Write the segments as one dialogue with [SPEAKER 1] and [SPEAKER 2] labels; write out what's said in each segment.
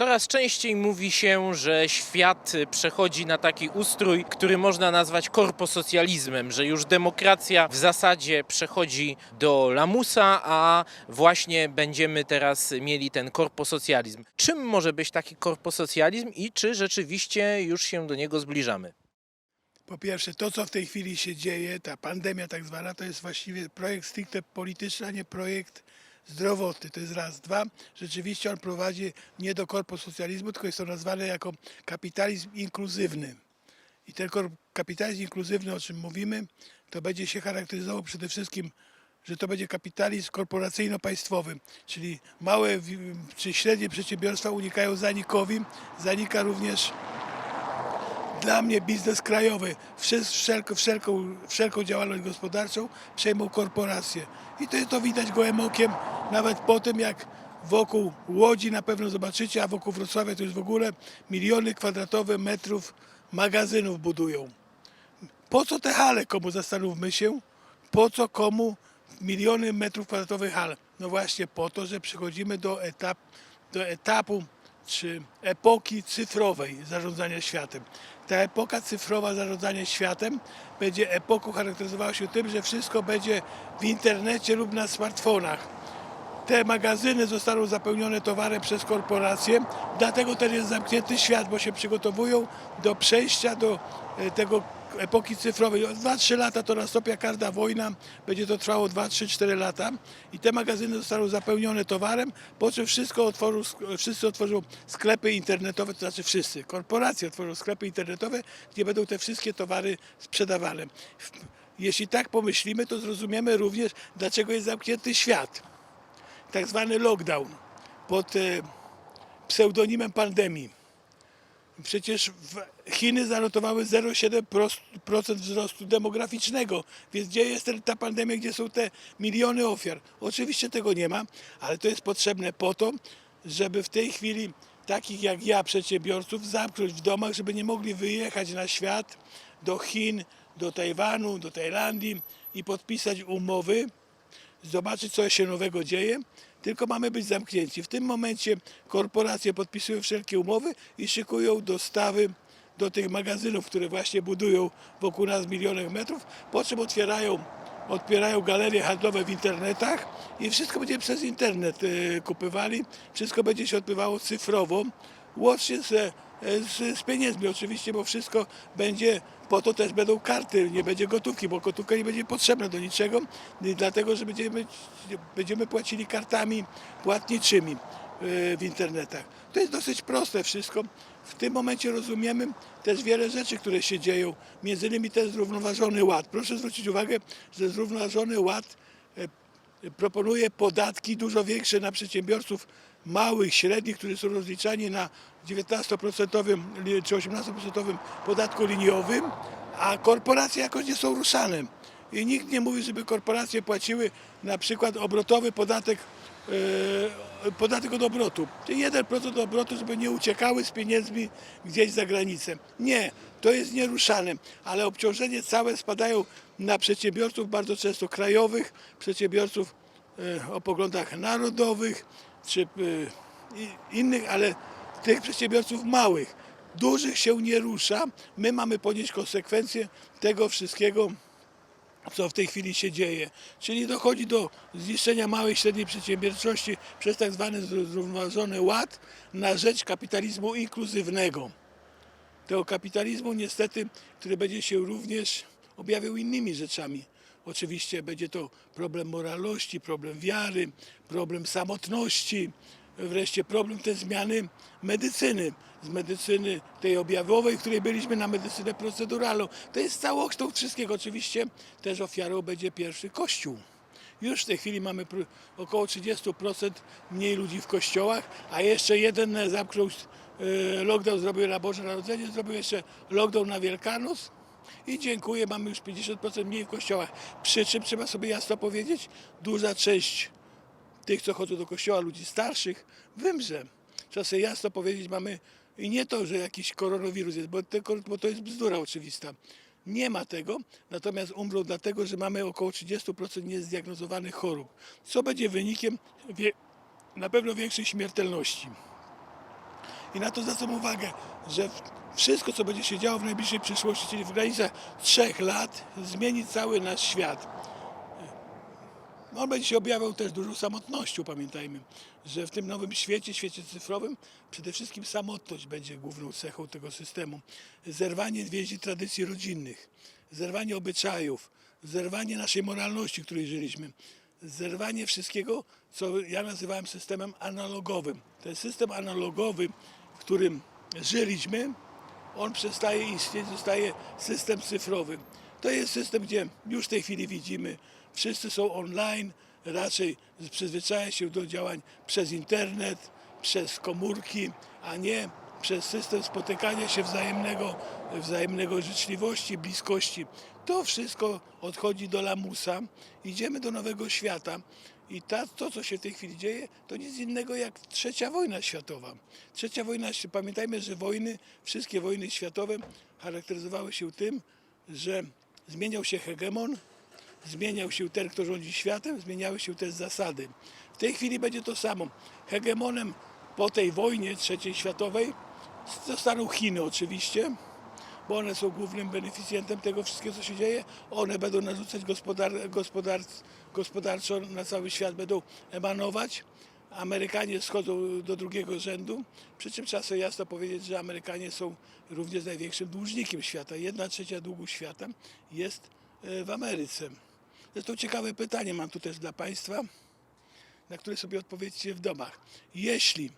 [SPEAKER 1] Coraz częściej mówi się, że świat przechodzi na taki ustrój, który można nazwać korposocjalizmem, że już demokracja w zasadzie przechodzi do lamusa, a właśnie będziemy teraz mieli ten korposocjalizm. Czym może być taki korposocjalizm i czy rzeczywiście już się do niego zbliżamy?
[SPEAKER 2] Po pierwsze, to co w tej chwili się dzieje, ta pandemia tak zwana, to jest właściwie projekt stricte polityczny, a nie projekt zdrowotny. To jest raz. Dwa, rzeczywiście on prowadzi nie do korposocjalizmu, tylko jest to nazwane jako kapitalizm inkluzywny. I ten kapitalizm inkluzywny, o czym mówimy, to będzie się charakteryzował przede wszystkim, że to będzie kapitalizm korporacyjno-państwowy, czyli małe czy średnie przedsiębiorstwa unikają zanikowi, zanika również dla mnie biznes krajowy, wszelko, wszelką, wszelką działalność gospodarczą przejmą korporacje. I to, to widać gołym okiem, nawet po tym jak wokół Łodzi na pewno zobaczycie, a wokół Wrocławia to już w ogóle miliony kwadratowe metrów magazynów budują. Po co te hale komu zastanówmy się? Po co komu miliony metrów kwadratowych hal? No właśnie po to, że przechodzimy do, etap, do etapu czy epoki cyfrowej zarządzania światem. Ta epoka cyfrowa zarządzania światem będzie epoką charakteryzowała się tym, że wszystko będzie w internecie lub na smartfonach te magazyny zostaną zapełnione towarem przez korporacje, dlatego ten jest zamknięty świat, bo się przygotowują do przejścia do e, tego epoki cyfrowej. 2-3 lata to nastąpi każda wojna, będzie to trwało 2-3-4 lata i te magazyny zostaną zapełnione towarem, po czym wszystko otworzą, wszyscy otworzą sklepy internetowe, to znaczy wszyscy, korporacje otworzą sklepy internetowe, gdzie będą te wszystkie towary sprzedawane. Jeśli tak pomyślimy, to zrozumiemy również, dlaczego jest zamknięty świat tak zwany lockdown pod e, pseudonimem pandemii. Przecież Chiny zanotowały 0,7% wzrostu demograficznego, więc gdzie jest ta pandemia, gdzie są te miliony ofiar? Oczywiście tego nie ma, ale to jest potrzebne po to, żeby w tej chwili takich jak ja, przedsiębiorców, zamknąć w domach, żeby nie mogli wyjechać na świat do Chin, do Tajwanu, do Tajlandii i podpisać umowy, zobaczyć, co się nowego dzieje, tylko mamy być zamknięci. W tym momencie korporacje podpisują wszelkie umowy i szykują dostawy do tych magazynów, które właśnie budują wokół nas milionach metrów, po czym otwierają, otwierają galerie handlowe w internetach i wszystko będzie przez internet e, kupywali, wszystko będzie się odbywało cyfrowo, łącznie z, z, z pieniędzmi oczywiście, bo wszystko będzie, po to też będą karty, nie będzie gotówki, bo gotówka nie będzie potrzebna do niczego, dlatego, że będziemy, będziemy płacili kartami płatniczymi e, w internetach. To jest dosyć proste wszystko. W tym momencie rozumiemy też wiele rzeczy, które się dzieją, między innymi ten zrównoważony ład. Proszę zwrócić uwagę, że zrównoważony ład e, proponuje podatki dużo większe na przedsiębiorców małych, średnich, którzy są rozliczani na 19% li- czy 18% podatku liniowym, a korporacje jakoś nie są ruszane. I nikt nie mówi, żeby korporacje płaciły na przykład obrotowy podatek, e, podatek od obrotu. Czyli 1% od obrotu, żeby nie uciekały z pieniędzmi gdzieś za granicę. Nie, to jest nieruszane, ale obciążenie całe spadają na przedsiębiorców bardzo często krajowych, przedsiębiorców e, o poglądach narodowych czy i- innych, ale tych przedsiębiorców małych. Dużych się nie rusza. My mamy ponieść konsekwencje tego wszystkiego, co w tej chwili się dzieje. Czyli dochodzi do zniszczenia małej i średniej przedsiębiorczości przez tak zwany zrównoważony ład na rzecz kapitalizmu inkluzywnego tego kapitalizmu niestety, który będzie się również objawiał innymi rzeczami. Oczywiście będzie to problem moralności, problem wiary, problem samotności, wreszcie problem tej zmiany medycyny. Z medycyny tej objawowej, w której byliśmy, na medycynę proceduralną. To jest całokształt wszystkiego. Oczywiście też ofiarą będzie pierwszy Kościół. Już w tej chwili mamy około 30% mniej ludzi w kościołach, a jeszcze jeden e, zamknął e, lockdown, zrobił na Boże Narodzenie, zrobił jeszcze lockdown na Wielkanoc i dziękuję, mamy już 50% mniej w kościołach. Przy czym trzeba sobie jasno powiedzieć, duża część tych, co chodzą do kościoła, ludzi starszych, wymrze. Trzeba sobie jasno powiedzieć, mamy i nie to, że jakiś koronawirus jest, bo, te, bo to jest bzdura oczywista. Nie ma tego, natomiast umrą dlatego, że mamy około 30% niezdiagnozowanych chorób, co będzie wynikiem wie, na pewno większej śmiertelności. I na to zwracam uwagę, że wszystko, co będzie się działo w najbliższej przyszłości, czyli w granicach trzech lat, zmieni cały nasz świat. On będzie się objawiał też dużą samotnością, pamiętajmy, że w tym nowym świecie, świecie cyfrowym, przede wszystkim samotność będzie główną cechą tego systemu. Zerwanie więzi tradycji rodzinnych, zerwanie obyczajów, zerwanie naszej moralności, której żyliśmy, zerwanie wszystkiego, co ja nazywałem systemem analogowym. Ten system analogowy, w którym żyliśmy, on przestaje istnieć, zostaje system cyfrowy. To jest system, gdzie już w tej chwili widzimy, wszyscy są online, raczej przyzwyczaja się do działań przez internet, przez komórki, a nie przez system spotykania się wzajemnego, wzajemnego życzliwości, bliskości. To wszystko odchodzi do lamusa, idziemy do nowego świata. I ta, to, co się w tej chwili dzieje, to nic innego jak trzecia wojna światowa. Trzecia wojna, pamiętajmy, że wojny, wszystkie wojny światowe charakteryzowały się tym, że zmieniał się hegemon, zmieniał się ten, kto rządzi światem, zmieniały się też zasady. W tej chwili będzie to samo. Hegemonem po tej wojnie trzeciej światowej zostaną Chiny oczywiście, bo one są głównym beneficjentem tego wszystkiego, co się dzieje. One będą narzucać gospodar, gospodar, gospodarczo na cały świat, będą emanować. Amerykanie schodzą do drugiego rzędu, przy czym trzeba sobie jasno powiedzieć, że Amerykanie są również największym dłużnikiem świata. Jedna trzecia długu świata jest e, w Ameryce. Zresztą ciekawe pytanie mam tu też dla Państwa, na które sobie odpowiedzcie w domach. Jeśli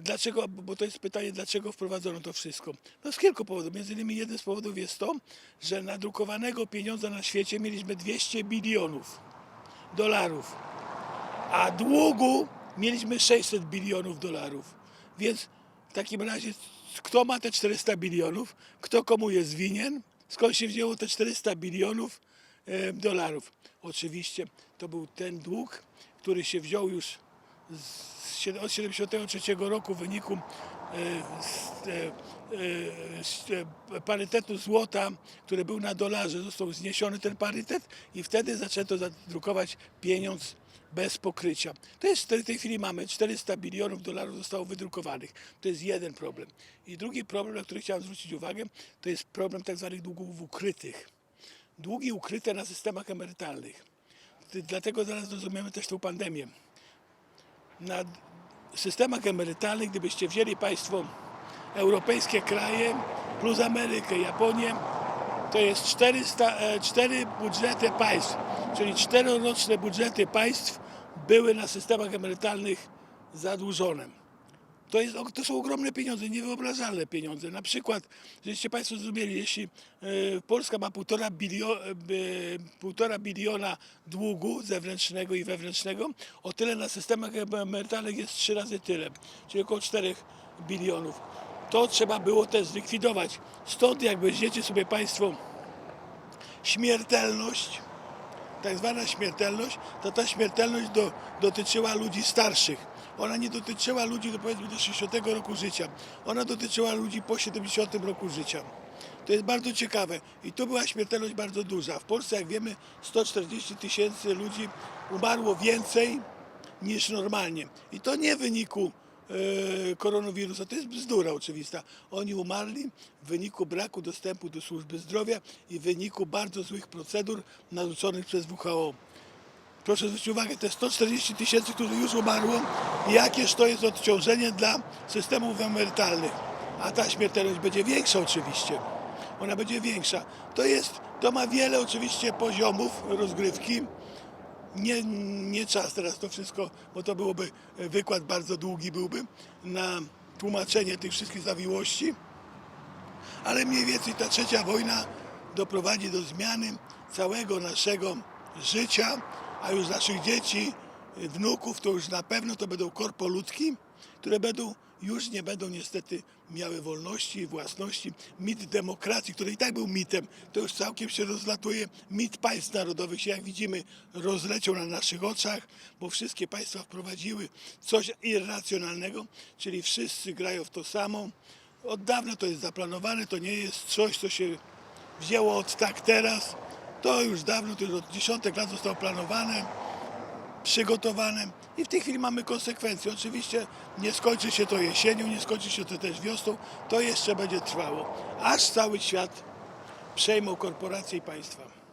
[SPEAKER 2] Dlaczego, bo to jest pytanie, dlaczego wprowadzono to wszystko? No z kilku powodów. Między innymi jeden z powodów jest to, że nadrukowanego pieniądza na świecie mieliśmy 200 bilionów dolarów, a długu mieliśmy 600 bilionów dolarów. Więc w takim razie kto ma te 400 bilionów? Kto komu jest winien? Skąd się wzięło te 400 bilionów e, dolarów? Oczywiście to był ten dług, który się wziął już z od 73 roku w wyniku e, e, e, parytetu złota, który był na dolarze, został zniesiony ten parytet i wtedy zaczęto zadrukować pieniądz bez pokrycia. To jest w tej chwili mamy 400 bilionów dolarów zostało wydrukowanych. To jest jeden problem. I drugi problem, na który chciałem zwrócić uwagę, to jest problem tak zwanych długów ukrytych. Długi ukryte na systemach emerytalnych. Dlatego zaraz rozumiemy też tą pandemię na systemach emerytalnych, gdybyście wzięli Państwo europejskie kraje plus Amerykę, Japonię, to jest 400, e, cztery budżety państw, czyli czteroroczne budżety państw były na systemach emerytalnych zadłużone. To, jest, to są ogromne pieniądze, niewyobrażalne pieniądze. Na przykład, żebyście Państwo zrozumieli, jeśli e, Polska ma półtora, bilio, e, półtora biliona długu zewnętrznego i wewnętrznego, o tyle na systemach emerytalnych jest trzy razy tyle, czyli około 4 bilionów. To trzeba było też zlikwidować. Stąd jak weźmiecie sobie Państwo śmiertelność, tak zwana śmiertelność, to ta śmiertelność do, dotyczyła ludzi starszych. Ona nie dotyczyła ludzi do powiedzmy do 60 roku życia. Ona dotyczyła ludzi po 70 roku życia. To jest bardzo ciekawe. I tu była śmiertelność bardzo duża. W Polsce, jak wiemy, 140 tysięcy ludzi umarło więcej niż normalnie. I to nie w wyniku koronawirusa, to jest bzdura oczywista. Oni umarli w wyniku braku dostępu do służby zdrowia i w wyniku bardzo złych procedur narzuconych przez WHO. Proszę zwrócić uwagę, te 140 tysięcy, którzy już umarło, jakież to jest odciążenie dla systemów emerytalnych. A ta śmiertelność będzie większa oczywiście. Ona będzie większa. To jest, to ma wiele oczywiście poziomów rozgrywki. Nie, nie czas teraz to wszystko, bo to byłoby wykład bardzo długi byłby na tłumaczenie tych wszystkich zawiłości. Ale mniej więcej ta trzecia wojna doprowadzi do zmiany całego naszego życia, a już naszych dzieci, wnuków, to już na pewno to będą korpoludki, które będą już nie będą niestety miały wolności i własności. Mit demokracji, który i tak był mitem, to już całkiem się rozlatuje. Mit państw narodowych się, jak widzimy, rozleciał na naszych oczach, bo wszystkie państwa wprowadziły coś irracjonalnego, czyli wszyscy grają w to samo. Od dawna to jest zaplanowane, to nie jest coś, co się wzięło od tak teraz. To już dawno, to już od dziesiątek lat zostało planowane. Przygotowane i w tej chwili mamy konsekwencje. Oczywiście nie skończy się to jesienią, nie skończy się to też wiosną, to jeszcze będzie trwało, aż cały świat przejmą korporacje i państwa.